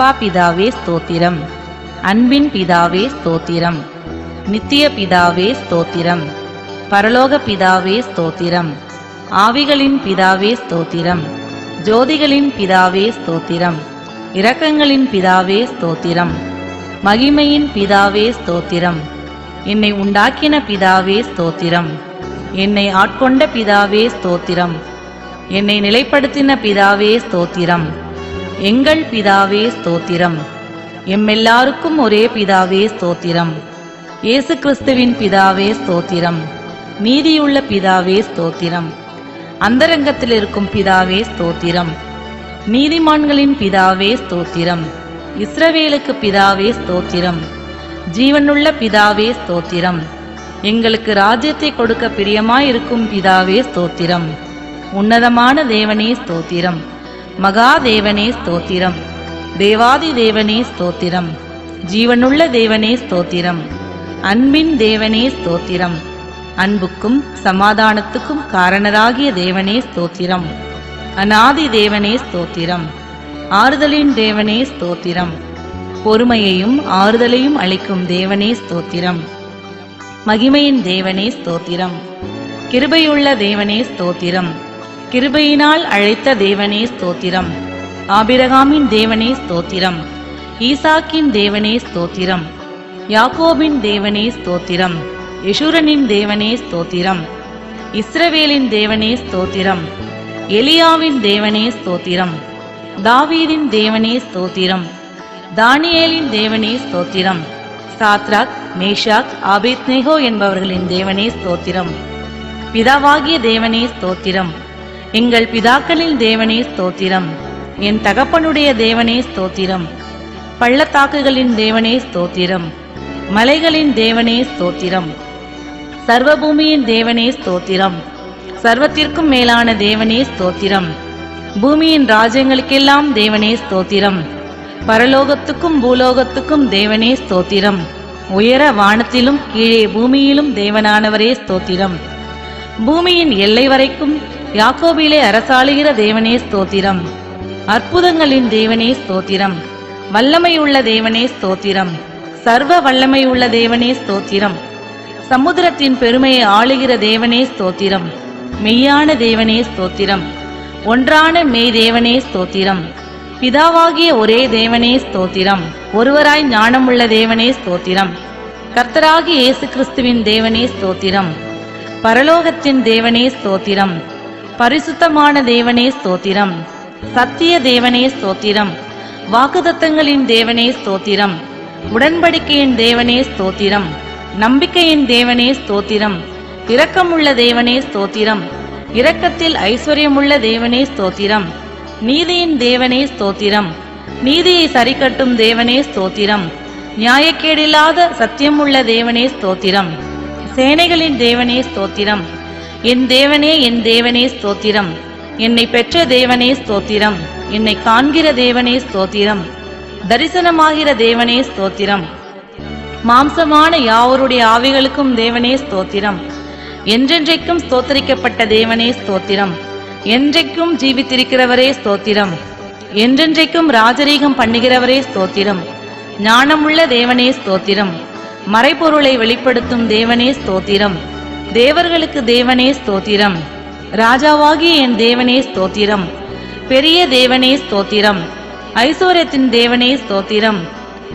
அப்பா பிதாவே ஸ்தோத்திரம் அன்பின் பிதாவே ஸ்தோத்திரம் நித்திய பிதாவே ஸ்தோத்திரம் பரலோக பிதாவே ஸ்தோத்திரம் ஆவிகளின் பிதாவே ஸ்தோத்திரம் ஜோதிகளின் பிதாவே ஸ்தோத்திரம் இரக்கங்களின் பிதாவே ஸ்தோத்திரம் மகிமையின் பிதாவே ஸ்தோத்திரம் என்னை உண்டாக்கின பிதாவே ஸ்தோத்திரம் என்னை ஆட்கொண்ட பிதாவே ஸ்தோத்திரம் என்னை நிலைப்படுத்தின பிதாவே ஸ்தோத்திரம் எங்கள் பிதாவே ஸ்தோத்திரம். எம்மெல்லாருக்கும் ஒரே பிதாவே ஸ்தோத்திரம். இயேசு கிறிஸ்துவின் பிதாவே ஸ்தோத்திரம். நீதியுள்ள பிதாவே ஸ்தோத்திரம். அந்தரங்கத்தில் இருக்கும் பிதாவே ஸ்தோத்திரம். நீதிமான்களின் பிதாவே ஸ்தோத்திரம். இஸ்ரவேலுக்கு பிதாவே ஸ்தோத்திரம். ஜீவனுள்ள பிதாவே ஸ்தோத்திரம். எங்களுக்கு ராஜ்யத்தை கொடுக்க பிரியமாயிருக்கும் பிதாவே ஸ்தோத்திரம். உன்னதமான தேவனே ஸ்தோத்திரம். மகாதேவனே ஸ்தோத்திரம். தேவாதி தேவனே ஸ்தோத்திரம். ஜீவனுள்ள தேவனே ஸ்தோத்திரம். அன்பின் தேவனே ஸ்தோத்திரம். அன்புக்கும் சமாதானத்துக்கும் காரணராகிய தேவனே ஸ்தோத்திரம். அநாதி தேவனே ஸ்தோத்திரம். ஆறுதலின் தேவனே ஸ்தோத்திரம். பொறுமையையும் ஆறுதலையும் அளிக்கும் தேவனே ஸ்தோத்திரம். மகிமையின் தேவனே ஸ்தோத்திரம். கிருபையுள்ள தேவனே ஸ்தோத்திரம். கிருபையினால் அழைத்த தேவனே ஸ்தோத்திரம் ஆபிரகாமின் தேவனே ஸ்தோத்திரம் ஈசாக்கின் தேவனே ஸ்தோத்திரம் யாக்கோபின் தேவனே ஸ்தோத்திரம் யசுரனின் தேவனே ஸ்தோத்திரம் இஸ்ரவேலின் தேவனே ஸ்தோத்திரம் எலியாவின் தேவனே ஸ்தோத்திரம் தாவீதின் தேவனே ஸ்தோத்திரம் தானியேலின் தேவனே ஸ்தோத்திரம் சாத்ராக் மேஷாக் ஆபித்னேகோ என்பவர்களின் தேவனே ஸ்தோத்திரம் பிதாவாகிய தேவனே ஸ்தோத்திரம் எங்கள் பிதாக்களின் தேவனே ஸ்தோத்திரம். என் தகப்பனுடைய தேவனே ஸ்தோத்திரம். பள்ளத்தாக்குகளின் தேவனே ஸ்தோத்திரம். மலைகளின் தேவனே ஸ்தோத்திரம். சர்வபூமியின் தேவனே ஸ்தோத்திரம். சர்வத்திற்கும் மேலான தேவனே ஸ்தோத்திரம். பூமியின் ராஜ்யங்களுக்கெல்லாம் தேவனே ஸ்தோத்திரம். பரலோகத்துக்கும் பூலோகத்துக்கும் தேவனே ஸ்தோத்திரம். உயர வானத்திலும் கீழே பூமியிலும் தேவனானவரே ஸ்தோத்திரம். பூமியின் எல்லை வரைக்கும் யாக்கோபிலே அரசாளுகிற தேவனே ஸ்தோத்திரம் அற்புதங்களின் தேவனே ஸ்தோத்திரம் வல்லமையுள்ள தேவனே ஸ்தோத்திரம் சர்வ வல்லமையுள்ள தேவனே ஸ்தோத்திரம் சமுத்திரத்தின் பெருமையை ஆளுகிற தேவனே ஸ்தோத்திரம் மெய்யான தேவனே ஸ்தோத்திரம் ஒன்றான மெய் தேவனே ஸ்தோத்திரம் பிதாவாகிய ஒரே தேவனே ஸ்தோத்திரம் ஒருவராய் ஞானமுள்ள தேவனே ஸ்தோத்திரம் கர்த்தராகி இயேசு கிறிஸ்துவின் தேவனே ஸ்தோத்திரம் பரலோகத்தின் தேவனே ஸ்தோத்திரம் பரிசுத்தமான தேவனே ஸ்தோத்திரம் சத்திய தேவனே ஸ்தோத்திரம் வாக்குதத்தங்களின் தேவனே ஸ்தோத்திரம் உடன்படிக்கையின் தேவனே ஸ்தோத்திரம் நம்பிக்கையின் தேவனே ஸ்தோத்திரம் இரக்கமுள்ள தேவனே ஸ்தோத்திரம் இரக்கத்தில் ஐஸ்வர்யமுள்ள தேவனே ஸ்தோத்திரம் நீதியின் தேவனே ஸ்தோத்திரம் நீதியை சரிக்கட்டும் தேவனே ஸ்தோத்திரம் நியாயக்கேடில்லாத சத்தியமுள்ள தேவனே ஸ்தோத்திரம் சேனைகளின் தேவனே ஸ்தோத்திரம் என் தேவனே என் தேவனே ஸ்தோத்திரம். என்னை பெற்ற தேவனே ஸ்தோத்திரம். என்னை காண்கிற தேவனே ஸ்தோத்திரம். தரிசனமாகிற தேவனே ஸ்தோத்திரம். மாம்சமான யாவருடைய ஆவிகளுக்கும் தேவனே ஸ்தோத்திரம். என்றென்றைக்கும் ஸ்தோத்தரிக்கப்பட்ட தேவனே ஸ்தோத்திரம். என்றைக்கும் ஜீவித்திருக்கிறவரே ஸ்தோத்திரம். என்றென்றைக்கும் ராஜரீகம் பண்ணுகிறவரே ஸ்தோத்திரம். ஞானமுள்ள தேவனே ஸ்தோத்திரம். மறைபொருளை வெளிப்படுத்தும் தேவனே ஸ்தோத்திரம். தேவர்களுக்கு தேவனே ஸ்தோத்திரம் ராஜாவாகிய என் தேவனே ஸ்தோத்திரம் பெரிய தேவனே ஸ்தோத்திரம் ஐஸ்வர்யத்தின் தேவனே ஸ்தோத்திரம்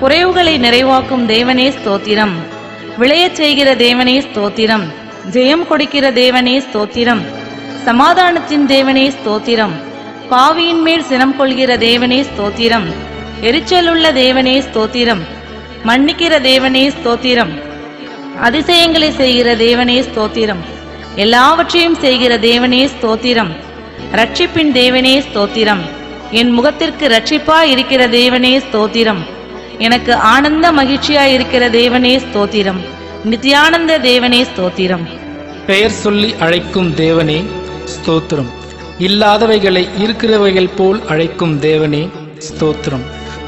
குறைவுகளை நிறைவாக்கும் தேவனே ஸ்தோத்திரம் விளையச் செய்கிற தேவனே ஸ்தோத்திரம் ஜெயம் கொடுக்கிற தேவனே ஸ்தோத்திரம் சமாதானத்தின் தேவனே ஸ்தோத்திரம் பாவியின் மேல் சினம் கொள்கிற தேவனே ஸ்தோத்திரம் எரிச்சலுள்ள தேவனே ஸ்தோத்திரம் மன்னிக்கிற தேவனே ஸ்தோத்திரம் அதிசயங்களை செய்கிற தேவனே ஸ்தோத்திரம். எல்லாவற்றையும் செய்கிற தேவனே ஸ்தோத்திரம். ரட்சிப்பின் தேவனே ஸ்தோத்திரம். என் முகத்திற்கு ரட்சிப்பா இருக்கிற தேவனே ஸ்தோத்திரம். எனக்கு ஆனந்த மகிழ்ச்சியா இருக்கிற தேவனே ஸ்தோத்திரம். நித்யானந்த தேவனே ஸ்தோத்திரம். பெயர் சொல்லி அழைக்கும் தேவனே ஸ்தோத்திரம். இல்லாதவைகளை இருக்கிறவைகள் போல் அழைக்கும் தேவனே ஸ்தோத்திரம்.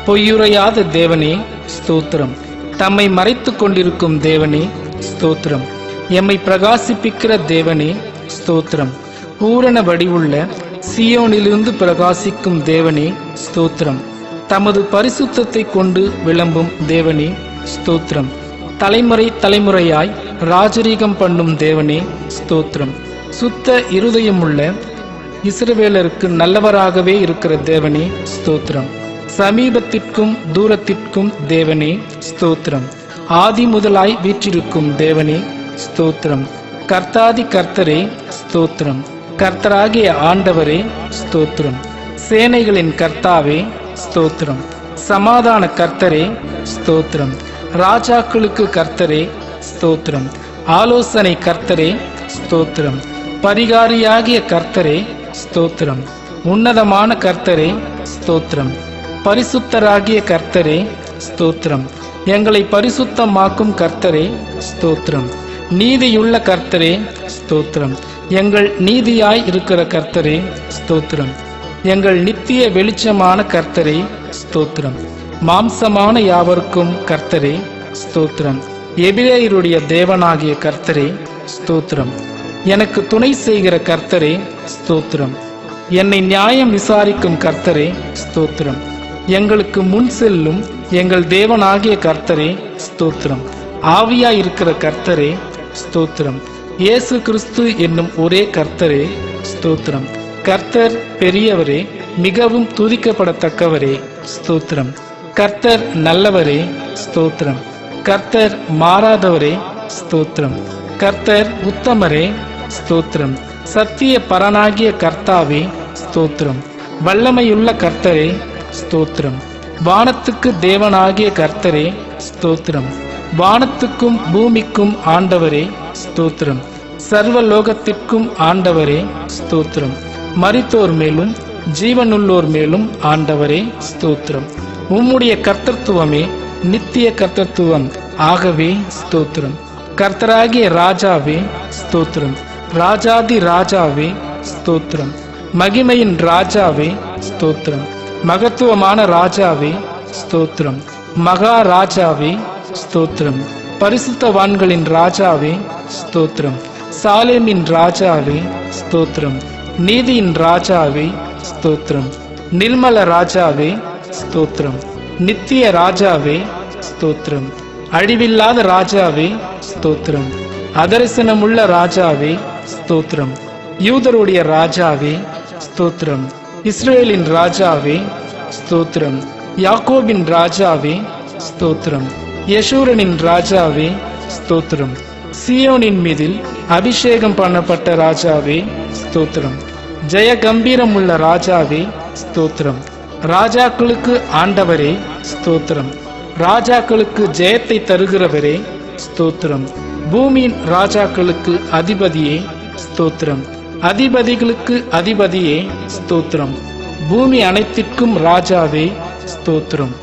பொய்யுரையாத தேவனே ஸ்தோத்திரம். தம்மை மறைத்துக் கொண்டிருக்கும் தேவனே ஸ்தோத்திரம். எம்மை பிரகாசிப்பிக்கிற தேவனே ஸ்தோத்திரம். பூரண வடிவுள்ள சியோனிலிருந்து பிரகாசிக்கும் தேவனே ஸ்தோத்திரம். தமது பரிசுத்தத்தை கொண்டு விளம்பும் தேவனே ஸ்தோத்திரம். தலைமுறை தலைமுறையாய் ராஜரீகம் பண்ணும் தேவனே ஸ்தோத்திரம். சுத்த இருதயமுள்ள இஸ்ரவேலருக்கு நல்லவராகவே இருக்கிற தேவனே ஸ்தோத்திரம். சமீபத்திற்கும் தூரத்திற்கும் தேவனே ஸ்தோத்திரம். ஆதி முதலாய் வீற்றிருக்கும் தேவனே ஸ்தோத்திரம். கர்த்தாதி கர்த்தரே ஸ்தோத்திரம். கர்த்தராகிய ஆண்டவரே ஸ்தோத்திரம். சேனைகளின் கர்த்தாவே ஸ்தோத்திரம். சமாதான கர்த்தரே ஸ்தோத்திரம். ராஜாக்களுக்கு கர்த்தரே ஸ்தோத்திரம். ஆலோசனை கர்த்தரே ஸ்தோத்திரம். பரிகாரியாகிய கர்த்தரே ஸ்தோத்திரம். உன்னதமான கர்த்தரே ஸ்தோத்திரம். பரிசுத்தராகிய கர்த்தரே ஸ்தோத்திரம். எங்களை பரிசுத்தமாக்கும் கர்த்தரே ஸ்தோத்திரம். நீதியுள்ள கர்த்தரே ஸ்தோத்திரம். எங்கள் நீதியாய் இருக்கிற கர்த்தரே ஸ்தோத்திரம். எங்கள் நித்திய வெளிச்சமான கர்த்தரே ஸ்தோத்திரம். மாம்சமான யாவருக்கும் கர்த்தரே ஸ்தோத்திரம். எபிரேயருடைய தேவனாகிய கர்த்தரே ஸ்தோத்திரம். எனக்கு துணை செய்கிற கர்த்தரே ஸ்தோத்திரம். என்னை நியாயம் விசாரிக்கும் கர்த்தரே ஸ்தோத்திரம். எங்களுக்கு முன் செல்லும் எங்கள் தேவனாகிய கர்த்தரே ஸ்தோத்திரம். ஆவியா இருக்கிற கர்த்தரே ஸ்தோத்திரம். இயேசு கிறிஸ்து என்னும் ஒரே கர்த்தரே ஸ்தோத்திரம். கர்த்தர் பெரியவரே மிகவும் துதிக்கப்படத்தக்கவரே ஸ்தோத்திரம். கர்த்தர் நல்லவரே ஸ்தோத்திரம். கர்த்தர் மாறாதவரே ஸ்தோத்திரம். கர்த்தர் உத்தமரே ஸ்தோத்திரம். சத்திய பரனாகிய கர்த்தாவே ஸ்தோத்திரம். வல்லமையுள்ள கர்த்தரே ஸ்தோத்திரம். வானத்துக்கு தேவனாகிய கர்த்தரே ஸ்தோத்திரம். வானத்துக்கும் பூமிக்கும் ஆண்டவரே ஸ்தோத்திரம். சர்வ லோகத்திற்கும் ஆண்டவரே ஸ்தோத்திரம். மறித்தோர் மேலும் ஜீவனுள்ளோர் மேலும் ஆண்டவரே ஸ்தோத்திரம். உம்முடைய கர்த்தத்துவமே நித்திய கர்த்தத்துவம். ஆகவே ஸ்தோத்திரம். கர்த்தராகிய ராஜாவே ஸ்தோத்திரம். ராஜாதி ராஜாவே ஸ்தோத்திரம். மகிமையின் ராஜாவே ஸ்தோத்திரம். மகத்துவமான ராஜாவே ஸ்தோத்திரம். மகா ராஜாவே ஸ்தோத்திரம். பரிசுத்தவான்களின் ராஜாவே ஸ்தோத்திரம். சாலேமின் ராஜாவே ஸ்தோத்திரம். நீதியின் ராஜாவே ஸ்தோத்திரம். நிர்மல ராஜாவே ஸ்தோத்திரம். நித்திய ராஜாவே ஸ்தோத்திரம். அழிவில்லாத ராஜாவே ஸ்தோத்திரம். அதரிசனமுள்ள ராஜாவே ஸ்தோத்திரம். யூதருடைய ராஜாவே ஸ்தோத்திரம். இஸ்ரேலின் ராஜாவே ஸ்தோத்திரம். யாக்கோபின் ராஜாவே ஸ்தோத்திரம். யசூரனின் ராஜாவே ஸ்தோத்திரம். சியோனின் மீதில் அபிஷேகம் பண்ணப்பட்ட ராஜாவே ஸ்தோத்திரம். ஜெய கம்பீரம் உள்ள ராஜாவே ஸ்தோத்திரம். ராஜாக்களுக்கு ஆண்டவரே ஸ்தோத்திரம். ராஜாக்களுக்கு ஜெயத்தை தருகிறவரே ஸ்தோத்திரம். பூமியின் ராஜாக்களுக்கு அதிபதியே ஸ்தோத்திரம். அதிபதிகளுக்கு அதிபதியே ஸ்தோத்திரம். பூமி அனைத்திற்கும் ராஜாவே ஸ்தோத்திரம்.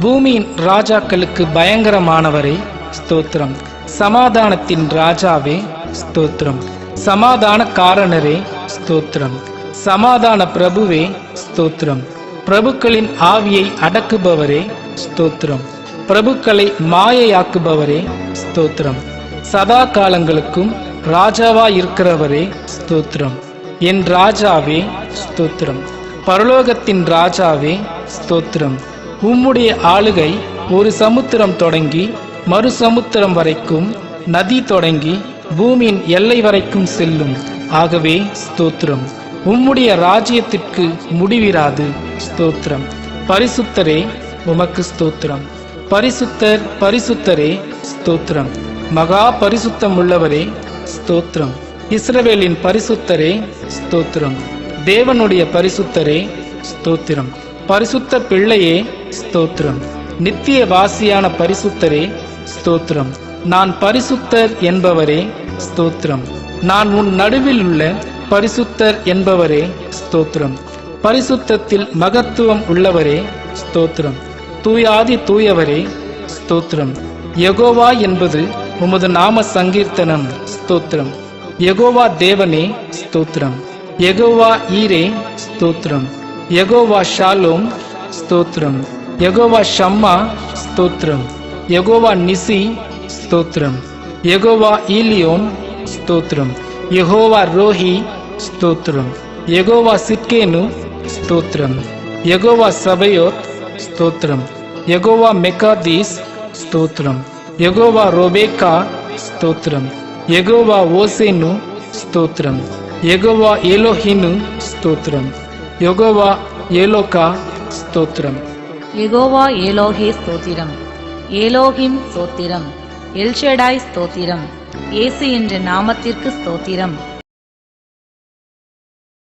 பூமியின் ராஜாக்களுக்கு பயங்கரமானவரே ஸ்தோத்திரம். சமாதானத்தின் ராஜாவே ஸ்தோத்திரம். சமாதான காரணரே ஸ்தோத்திரம். சமாதான பிரபுவே ஸ்தோத்திரம். பிரபுக்களின் ஆவியை அடக்குபவரே ஸ்தோத்திரம். பிரபுக்களை மாயையாக்குபவரே ஸ்தோத்திரம். சதா காலங்களுக்கும் ராஜாவா இருக்கிறவரே ஸ்தோத்திரம். என் ராஜாவே ஸ்தோத்திரம். பரலோகத்தின் ராஜாவே ஸ்தோத்திரம். உம்முடைய ஆளுகை ஒரு சமுத்திரம் தொடங்கி மறு சமுத்திரம் வரைக்கும் நதி தொடங்கி பூமியின் எல்லை வரைக்கும் செல்லும். ஆகவே ஸ்தோத்திரம். உம்முடைய ராஜ்யத்திற்கு முடிவிராது ஸ்தோத்திரம். பரிசுத்தரே உமக்கு ஸ்தோத்திரம். பரிசுத்தர் பரிசுத்தரே ஸ்தோத்திரம். மகா பரிசுத்தம் உள்ளவரே ஸ்தோத்திரம். இஸ்ரவேலின் பரிசுத்தரே ஸ்தோத்திரம். தேவனுடைய பரிசுத்தரே ஸ்தோத்திரம். பரிசுத்த பிள்ளையே ஸ்தோத்திரம். நித்திய வாசியான பரிசுத்தரே ஸ்தோத்திரம். நான் பரிசுத்தர் என்பவரே ஸ்தோத்திரம். நான் உன் நடுவில் உள்ள பரிசுத்தர் என்பவரே ஸ்தோத்திரம். பரிசுத்தத்தில் மகத்துவம் உள்ளவரே ஸ்தோத்திரம். தூயாதி தூயவரே ஸ்தோத்திரம். யகோவா என்பது உமது நாம சங்கீர்த்தனம். ஸ்தோத்திரம் யெகோவா தேவனே ஸ்தோத்திரம் யெகோவா ஈரே ஸ்தோத்திரம் யெகோவா ஷாலோம் ஸ்தோத்திரம் யெகோவா ஷம்மா ஸ்தோத்திரம் யெகோவா நிசி ஸ்தோத்திரம் யெகோவா ஈலியோன் ஸ்தோத்திரம் யெகோவா ரோஹி ஸ்தோத்திரம் யெகோவா சிட்கேனு ஸ்தோத்திரம் யெகோவா சபையோத் ஸ்தோத்திரம் யெகோவா மெக்காதீஸ் ஸ்தோத்திரம் யெகோவா ரோபேக்கா ஸ்தோத்திரம் எகோவா ஓசேனு ஸ்தோத்திரம் எகோவா ஏலோஹினு ஸ்தோத்திரம் யெகோவா ஏலோகா ஸ்தோத்திரம் எகோவா ஏலோகே ஸ்தோத்திரம் ஏலோஹிம் ஸ்தோத்திரம் எல்ஷடாய் ஸ்தோத்திரம் ஏசு என்ற நாமத்திற்கு ஸ்தோத்திரம்